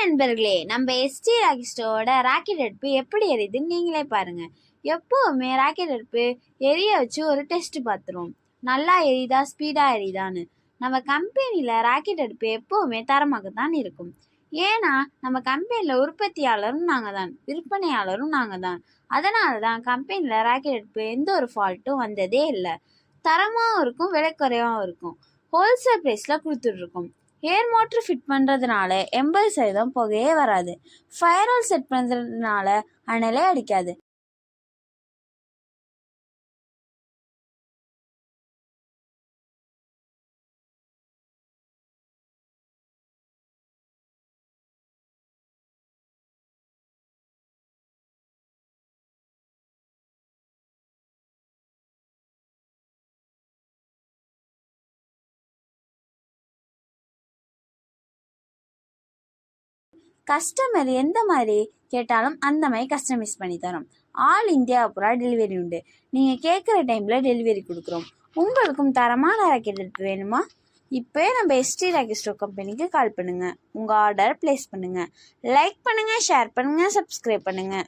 நண்பர்களே நம்ம ST ராக்கெட்டோட rocket அடுப்பு எப்படி எரியுதுன்னு நீங்களே பாருங்க. எப்போவுமே ராக்கெட் அடுப்பு எரிய வச்சு ஒரு டெஸ்ட் பார்த்துருவோம் நல்லா எரியுதா ஸ்பீடாக எரியுதான்னு. நம்ம கம்பெனியில் ராக்கெட் அடுப்பு எப்போவுமே தரமாக தான் இருக்கும். ஏன்னா நம்ம கம்பெனியில் உற்பத்தியாளரும் நாங்கள் தான் விற்பனையாளரும் நாங்கள் தான் அதனால தான் கம்பெனியில் ராக்கெட் அடுப்பு எந்த ஒரு ஃபால்ட்டும் வந்ததே இல்லை. தரமாகவும் இருக்கும் விலை குறைவாகவும் இருக்கும். ஹோல்சேல் ப்ரைஸில் கொடுத்துட்ருக்கோம் ஏர் மோட்ரு ஃபிட் பண்ணுறதுனால எண்பது சதவீதம் புகையே வராது. ஃபயர் ஆல் செட் பண்ணுறதுனால அனலே அடிக்காது. கஸ்டமர் எந்த மாதிரி கேட்டாலும் அந்த மாதிரி கஸ்டமைஸ் பண்ணி தரோம். ஆல் இந்தியா பூரா டெலிவரி உண்டு. நீங்கள் கேட்குற டைமில் டெலிவரி கொடுக்குறோம். உங்களுக்கும் தரமான ராக்கெட் எடுத்து வேணுமா? இப்போயே நம்ம எஸ்டி ராக்கெட் ஸ்டோர் கம்பெனிக்கு கால் பண்ணுங்கள் உங்கள் ஆர்டர் ப்ளேஸ் பண்ணுங்கள் லைக் பண்ணுங்கள் ஷேர் பண்ணுங்கள் சப்ஸ்கிரைப் பண்ணுங்கள்